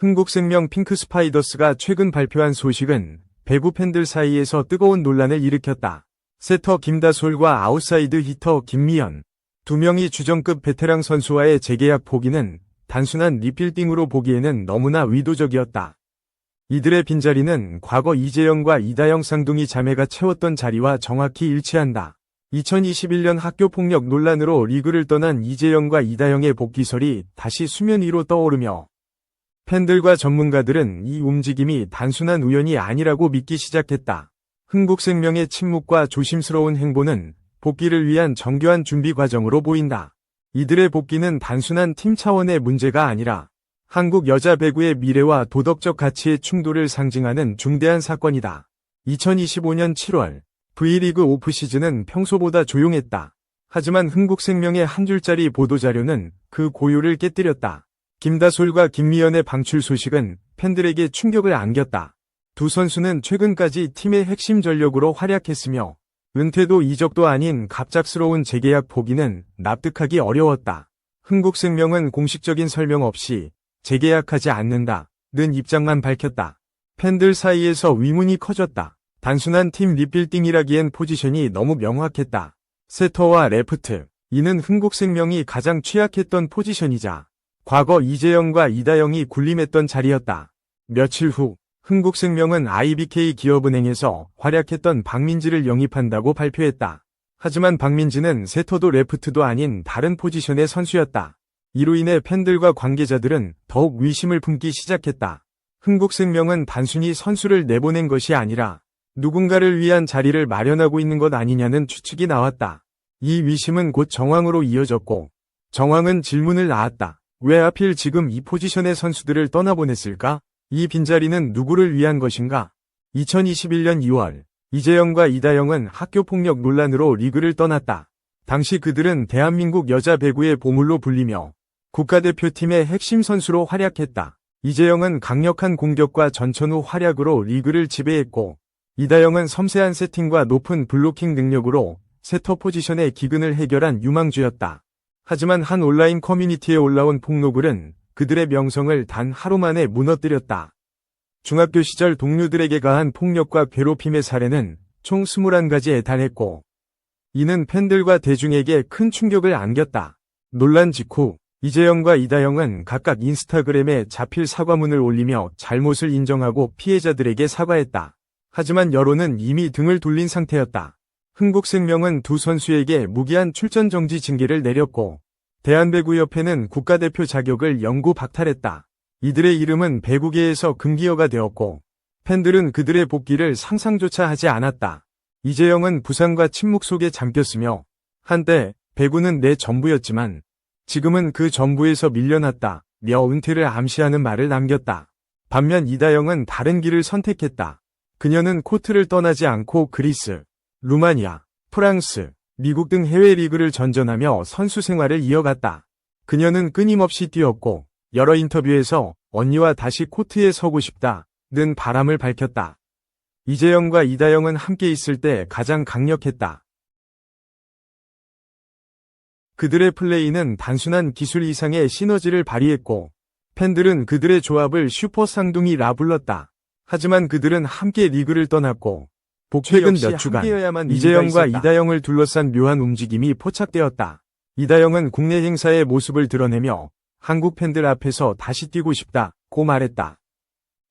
흥국생명 핑크스파이더스가 최근 발표한 소식은 배구 팬들 사이에서 뜨거운 논란을 일으켰다. 세터 김다솔과 아웃사이드 히터 김미연 두 명이 주전급 베테랑 선수와의 재계약 포기는 단순한 리필딩으로 보기에는 너무나 의도적이었다. 이들의 빈자리는 과거 이재영과 이다영 쌍둥이 자매가 채웠던 자리와 정확히 일치한다. 2021년 학교폭력 논란으로 리그를 떠난 이재영과 이다영의 복귀설이 다시 수면 위로 떠오르며 팬들과 전문가들은 이 움직임이 단순한 우연이 아니라고 믿기 시작했다. 흥국생명의 침묵과 조심스러운 행보는 복귀를 위한 정교한 준비 과정으로 보인다. 이들의 복귀는 단순한 팀 차원의 문제가 아니라 한국 여자 배구의 미래와 도덕적 가치의 충돌을 상징하는 중대한 사건이다. 2025년 7월 V리그 오프 시즌은 평소보다 조용했다. 하지만 흥국생명의 한 줄짜리 보도자료는 그 고요를 깨뜨렸다. 김다솔과 김미연의 방출 소식은 팬들에게 충격을 안겼다. 두 선수는 최근까지 팀의 핵심 전력으로 활약했으며 은퇴도 이적도 아닌 갑작스러운 재계약 포기는 납득하기 어려웠다. 흥국생명은 공식적인 설명 없이 재계약하지 않는다. 는 입장만 밝혔다. 팬들 사이에서 위문이 커졌다. 단순한 팀 리빌딩이라기엔 포지션이 너무 명확했다. 세터와 레프트. 이는 흥국생명이 가장 취약했던 포지션이자 과거 이재영과 이다영이 군림했던 자리였다. 며칠 후 흥국생명은 IBK 기업은행에서 활약했던 박민지를 영입한다고 발표했다. 하지만 박민지는 세터도 레프트도 아닌 다른 포지션의 선수였다. 이로 인해 팬들과 관계자들은 더욱 의심을 품기 시작했다. 흥국생명은 단순히 선수를 내보낸 것이 아니라 누군가를 위한 자리를 마련하고 있는 것 아니냐는 추측이 나왔다. 이 위심은 곧 정황으로 이어졌고 정황은 질문을 낳았다. 왜 하필 지금 이 포지션의 선수들을 떠나보냈을까? 이 빈자리는 누구를 위한 것인가? 2021년 2월 이재영과 이다영은 학교폭력 논란으로 리그를 떠났다. 당시 그들은 대한민국 여자 배구의 보물로 불리며 국가대표팀의 핵심 선수로 활약했다. 이재영은 강력한 공격과 전천 후 활약으로 리그를 지배했고 이다영은 섬세한 세팅과 높은 블로킹 능력으로 세터 포지션의 기근을 해결한 유망주였다. 하지만 한 온라인 커뮤니티에 올라온 폭로글은 그들의 명성을 단 하루 만에 무너뜨렸다. 중학교 시절 동료들에게 가한 폭력과 괴롭힘의 사례는 총 21가지에 달했고 이는 팬들과 대중에게 큰 충격을 안겼다. 논란 직후 이재영과 이다영은 각각 인스타그램에 자필 사과문을 올리며 잘못을 인정하고 피해자들에게 사과했다. 하지만 여론은 이미 등을 돌린 상태였다. 흥국생명은 두 선수에게 무기한 출전 정지 징계를 내렸고 대한배구협회는 국가대표 자격을 영구 박탈했다. 이들의 이름은 배구계에서 금기어가 되었고 팬들은 그들의 복귀를 상상조차 하지 않았다. 이재영은 부상과 침묵 속에 잠겼으며 한때 배구는 내 전부였지만 지금은 그 전부에서 밀려났다. 며 은퇴를 암시하는 말을 남겼다. 반면 이다영은 다른 길을 선택했다. 그녀는 코트를 떠나지 않고 그리스, 루마니아, 프랑스, 미국 등 해외 리그를 전전하며 선수 생활을 이어갔다. 그녀는 끊임없이 뛰었고 여러 인터뷰에서 언니와 다시 코트에 서고 싶다는 바람을 밝혔다. 이재영과 이다영은 함께 있을 때 가장 강력했다. 그들의 플레이는 단순한 기술 이상의 시너지를 발휘했고 팬들은 그들의 조합을 슈퍼 쌍둥이라 불렀다. 하지만 그들은 함께 리그를 떠났고 최근 몇 주간 이재영과 이다영을 둘러싼 묘한 움직임이 포착되었다. 이다영은 국내 행사의 모습을 드러내며 한국 팬들 앞에서 다시 뛰고 싶다 고 말했다.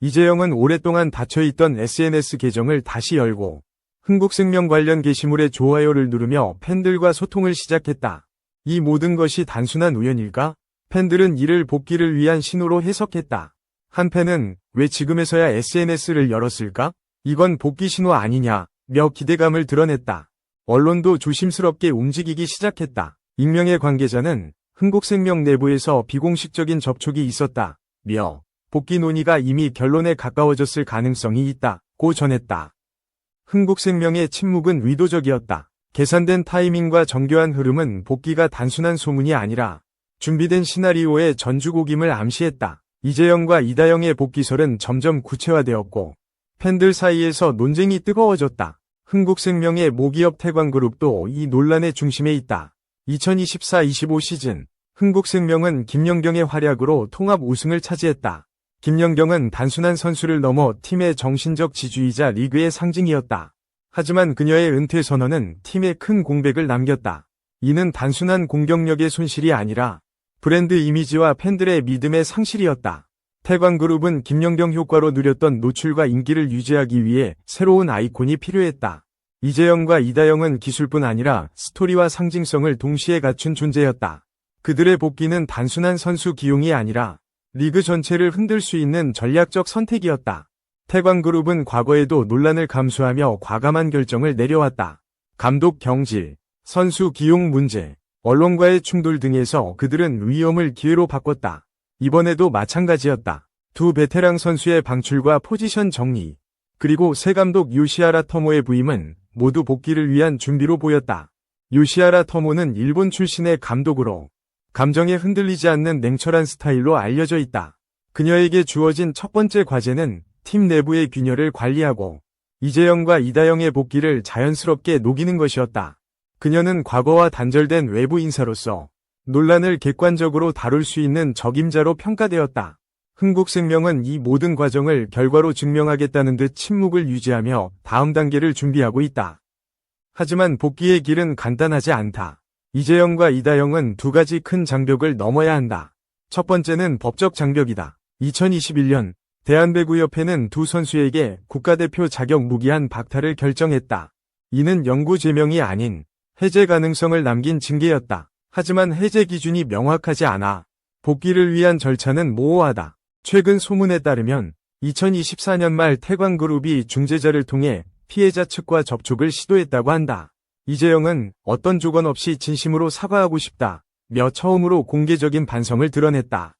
이재영은 오랫동안 닫혀있던 SNS 계정을 다시 열고 흥국생명 관련 게시물에 좋아요를 누르며 팬들과 소통을 시작했다. 이 모든 것이 단순한 우연일까? 팬들은 이를 복귀를 위한 신호로 해석했다. 한 팬은 왜 지금에서야 SNS를 열었을까? 이건 복귀 신호 아니냐, 며 기대감을 드러냈다. 언론도 조심스럽게 움직이기 시작했다. 익명의 관계자는 흥국생명 내부에서 비공식적인 접촉이 있었다. 며 복귀 논의가 이미 결론에 가까워졌을 가능성이 있다 고 전했다. 흥국생명의 침묵은 의도적이었다. 계산된 타이밍과 정교한 흐름은 복귀가 단순한 소문이 아니라 준비된 시나리오의 전주곡임을 암시했다. 이재영과 이다영의 복귀설은 점점 구체화되었고 팬들 사이에서 논쟁이 뜨거워졌다. 흥국생명의 모기업 태광그룹도 이 논란의 중심에 있다. 2024-25 시즌 흥국생명은 김연경의 활약으로 통합 우승을 차지했다. 김연경은 단순한 선수를 넘어 팀의 정신적 지주이자 리그의 상징이었다. 하지만 그녀의 은퇴 선언은 팀에 큰 공백을 남겼다. 이는 단순한 공격력의 손실이 아니라 브랜드 이미지와 팬들의 믿음의 상실이었다. 태광그룹은 김연경 효과로 누렸던 노출과 인기를 유지하기 위해 새로운 아이콘이 필요했다. 이재영과 이다영은 기술뿐 아니라 스토리와 상징성을 동시에 갖춘 존재였다. 그들의 복귀는 단순한 선수 기용이 아니라 리그 전체를 흔들 수 있는 전략적 선택이었다. 태광그룹은 과거에도 논란을 감수하며 과감한 결정을 내려왔다. 감독 경질, 선수 기용 문제, 언론과의 충돌 등에서 그들은 위험을 기회로 바꿨다. 이번에도 마찬가지였다. 두 베테랑 선수의 방출과 포지션 정리, 그리고 새 감독 요시아라 터모의 부임은 모두 복귀를 위한 준비로 보였다. 요시아라 터모는 일본 출신의 감독으로 감정에 흔들리지 않는 냉철한 스타일로 알려져 있다. 그녀에게 주어진 첫 번째 과제는 팀 내부의 균열을 관리하고 이재영과 이다영의 복귀를 자연스럽게 녹이는 것이었다. 그녀는 과거와 단절된 외부 인사로서 논란을 객관적으로 다룰 수 있는 적임자로 평가되었다. 흥국생명은 이 모든 과정을 결과로 증명하겠다는 듯 침묵을 유지하며 다음 단계를 준비하고 있다. 하지만 복귀의 길은 간단하지 않다. 이재영과 이다영은 두 가지 큰 장벽을 넘어야 한다. 첫 번째는 법적 장벽이다. 2021년 대한배구협회는 두 선수에게 국가대표 자격 무기한 박탈을 결정했다. 이는 영구 제명이 아닌 해제 가능성을 남긴 징계였다. 하지만 해제 기준이 명확하지 않아 복귀를 위한 절차는 모호하다. 최근 소문에 따르면 2024년 말 태광그룹이 중재자를 통해 피해자 측과 접촉을 시도했다고 한다. 이재영은 어떤 조건 없이 진심으로 사과하고 싶다. 며 처음으로 공개적인 반성을 드러냈다.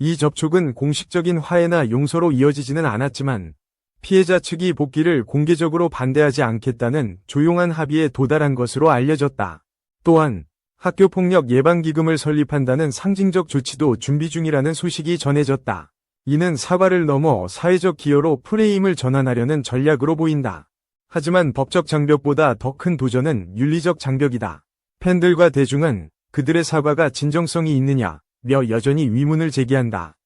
이 접촉은 공식적인 화해나 용서로 이어지지는 않았지만 피해자 측이 복귀를 공개적으로 반대하지 않겠다는 조용한 합의에 도달한 것으로 알려졌다. 또한 학교 폭력 예방 기금을 설립한다는 상징적 조치도 준비 중이라는 소식이 전해졌다. 이는 사과를 넘어 사회적 기여로 프레임을 전환하려는 전략으로 보인다. 하지만 법적 장벽보다 더 큰 도전은 윤리적 장벽이다. 팬들과 대중은 그들의 사과가 진정성이 있느냐, 며 여전히 위문을 제기한다.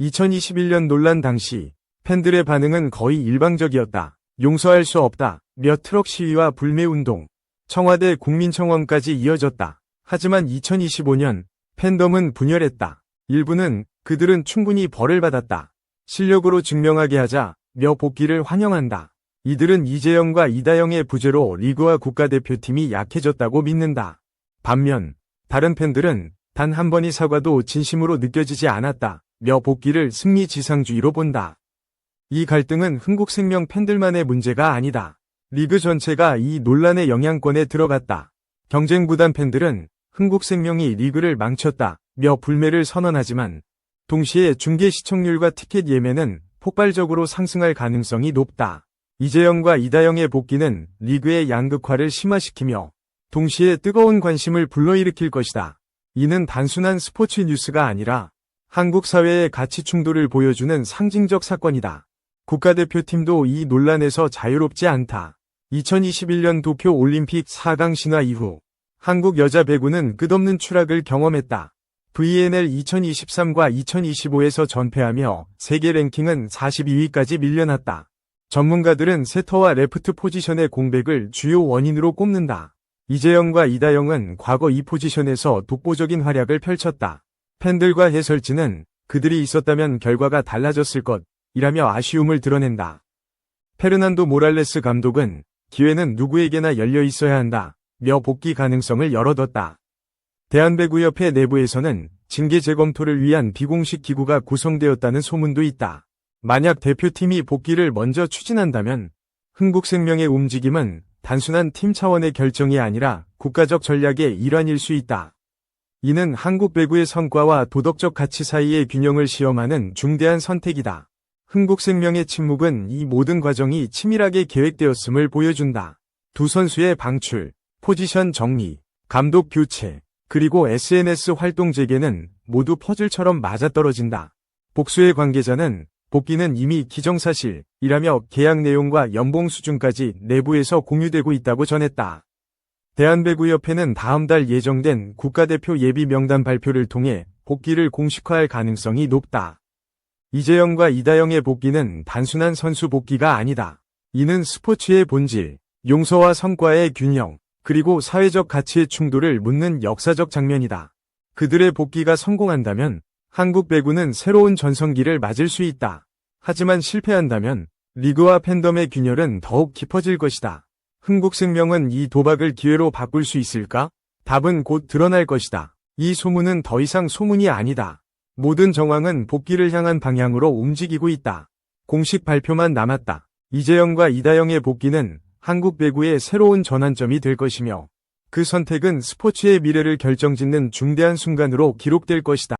2021년 논란 당시 팬들의 반응은 거의 일방적이었다. 용서할 수 없다. 며 트럭 시위와 불매운동, 청와대 국민청원까지 이어졌다. 하지만 2025년 팬덤은 분열했다. 일부는 그들은 충분히 벌을 받았다. 실력으로 증명하게 하자 며 복귀를 환영한다. 이들은 이재영과 이다영의 부재로 리그와 국가대표팀이 약해졌다고 믿는다. 반면 다른 팬들은 단 한 번의 사과도 진심으로 느껴지지 않았다. 며 복귀를 승리 지상주의로 본다. 이 갈등은 흥국생명 팬들만의 문제가 아니다. 리그 전체가 이 논란의 영향권에 들어갔다. 경쟁구단 팬들은 흥국생명이 리그를 망쳤다. 며 불매를 선언하지만 동시에 중계 시청률과 티켓 예매는 폭발적으로 상승할 가능성이 높다. 이재영과 이다영의 복귀는 리그의 양극화를 심화시키며 동시에 뜨거운 관심을 불러일으킬 것이다. 이는 단순한 스포츠 뉴스가 아니라 한국 사회의 가치 충돌을 보여주는 상징적 사건이다. 국가대표팀도 이 논란에서 자유롭지 않다. 2021년 도쿄 올림픽 4강 신화 이후 한국 여자 배구는 끝없는 추락을 경험했다. VNL 2023과 2025에서 전패하며 세계 랭킹은 42위까지 밀려났다. 전문가들은 세터와 레프트 포지션의 공백을 주요 원인으로 꼽는다. 이재영과 이다영은 과거 이 포지션에서 독보적인 활약을 펼쳤다. 팬들과 해설진은 그들이 있었다면 결과가 달라졌을 것이라며 아쉬움을 드러낸다. 페르난도 모랄레스 감독은 기회는 누구에게나 열려 있어야 한다. 며 복귀 가능성을 열어뒀다. 대한배구협회 내부에서는 징계 재검토를 위한 비공식 기구가 구성되었다는 소문도 있다. 만약 대표팀이 복귀를 먼저 추진한다면 흥국생명의 움직임은 단순한 팀 차원의 결정이 아니라 국가적 전략의 일환일 수 있다. 이는 한국 배구의 성과와 도덕적 가치 사이의 균형을 시험하는 중대한 선택이다. 흥국생명의 침묵은 이 모든 과정이 치밀하게 계획되었음을 보여준다. 두 선수의 방출, 포지션 정리, 감독 교체, 그리고 SNS 활동 재개는 모두 퍼즐처럼 맞아떨어진다. 복수의 관계자는 복귀는 이미 기정사실이라며 계약 내용과 연봉 수준까지 내부에서 공유되고 있다고 전했다. 대한배구협회는 다음 달 예정된 국가대표 예비 명단 발표를 통해 복귀를 공식화할 가능성이 높다. 이재영과 이다영의 복귀는 단순한 선수 복귀가 아니다. 이는 스포츠의 본질, 용서와 성과의 균형, 그리고 사회적 가치의 충돌을 묻는 역사적 장면이다. 그들의 복귀가 성공한다면 한국 배구는 새로운 전성기를 맞을 수 있다. 하지만 실패한다면 리그와 팬덤의 균열은 더욱 깊어질 것이다. 흥국생명은 이 도박을 기회로 바꿀 수 있을까? 답은 곧 드러날 것이다. 이 소문은 더 이상 소문이 아니다. 모든 정황은 복귀를 향한 방향으로 움직이고 있다. 공식 발표만 남았다. 이재영과 이다영의 복귀는 한국 배구의 새로운 전환점이 될 것이며 그 선택은 스포츠의 미래를 결정짓는 중대한 순간으로 기록될 것이다.